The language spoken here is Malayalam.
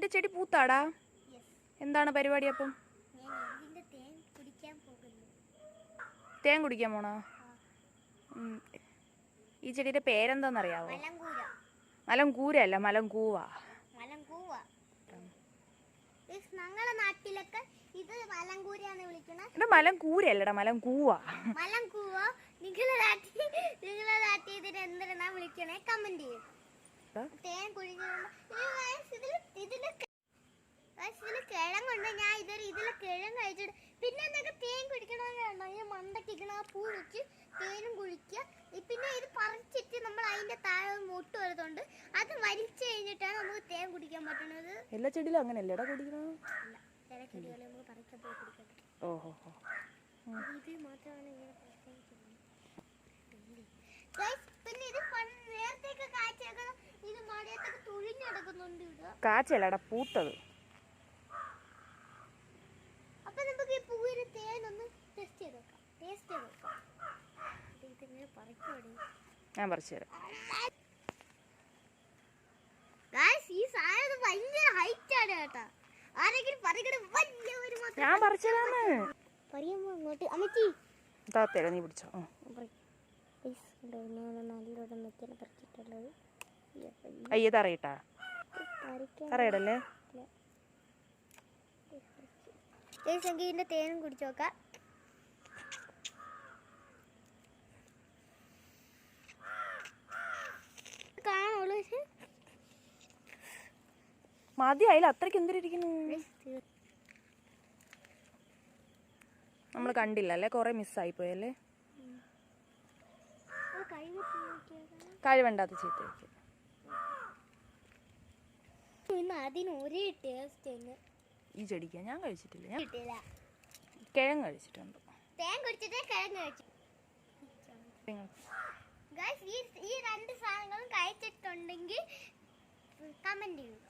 നിന്റെ ചെടി പൂത്താടാ? എന്താണ് പരിപാടി അപ്പം? തേൻ കുടിക്കാൻ പോണോ? ഈ ചെടിയുടെ പേരെന്താണെന്നറിയാവോ മലംകൂര അല്ല മലംകൂവ ഞങ്ങളെ നാട്ടിലൊക്കെ ഇത് മലം വിളിക്കണ. മലം മലംകൂരല്ലടാ മലംകൂവ മലംകൂവ നിങ്ങളെ നാട്ടിൽ നിങ്ങളെ നാട്ടിൽ ഇതിന് എന്തിനാ വിളിക്കണേ? കമന്റ് ചെയ്യും. എടാ, തേൻ ഇതിൽ കിഴങ്ങുണ്ട്. ഞാൻ ഇതൊരു ഇതിലെ കിഴങ്ങ് കഴിച്ചിട്ട് പിന്നെ എന്തൊക്കെ തേൻ കുടിക്കണമെന്ന് ഈ മണ്ടക്കിക്കണ ആ പൂ വെച്ച് തേനും കുഴിക്കുക പിന്നെ ഇത് പറിച്ചിട്ട് നമ്മൾ അതിന്റെ താഴെ മുട്ട് വരുന്നുണ്ട് അത് വലിച്ചു കഴിഞ്ഞിട്ടാണ് നമുക്ക് തേൻ കുടിക്കാൻ പറ്റുന്നത് എല്ലാ ചെടിയിലും അങ്ങനെയല്ലേ? അല്ല ചില ചെടികളെ നമുക്ക് പറിക്കാൻ പോയി കുടിക്കാൻ ഓഹോ. ഇത് മാത്രമാണ് ഇങ്ങനെ കാച്ചല്ലടാ പൂത്തത്. അപ്പൊ നമുക്ക് ഈ പൂവിന് തേനൊന്ന് ടെസ്റ്റ് ചെയ്ത് നോക്കാം ടേസ്റ്റ് ചെയ്ത് നോക്കാം ഇത് ഇതിങ്ങനെ പറിക്കോടി ഞാൻ പറിച്ചു തരാം. ഈ സാധനം ഭയങ്കര ഹൈറ്റ് ആണ് കേട്ടാ. ആരെങ്കിലും പറിക്കണ വലിയ ഒരു മാത്രം ഞാൻ പറിച്ചതാണ് തരാന്ന് പറയുമ്പോ അങ്ങോട്ട് അമ്മച്ചി. താത്തേരാ നീ പിടിച്ചോ. നല്ലോണം പറിച്ചിട്ടുള്ളത്. അയ്യ തറയിട്ടാ? തറയിടല്ലേ? ഇതിന്റെ തേനും കുടിച്ചു നോക്കാം. കാണുള്ളൂ പക്ഷെ. മതി അതിൽ അത്രയ്ക്ക് എന്തിരിക്കുന്നു നമ്മൾ കണ്ടില്ല അല്ലേ? കുറെ മിസ്സായി പോയല്ലേ കഴിവണ്ടാത്ത ഇന്ന് അതിന് ഒരേ ടേസ്റ്റ് ഈ ചെടിക്ക ഞാൻ കഴിച്ചിട്ടില്ല. ഞാൻ കിട്ടില്ല കിഴങ്ങ് കഴിച്ചിട്ടുണ്ട്. തേൻ കുടിച്ചിട്ട് കിഴങ്ങ് കഴിച്ചു. ഗൈസ് ഈ ഈ രണ്ട് സാധനങ്ങളും കഴിച്ചിട്ടുണ്ടെങ്കിൽ കമന്റ് ചെയ്യുക.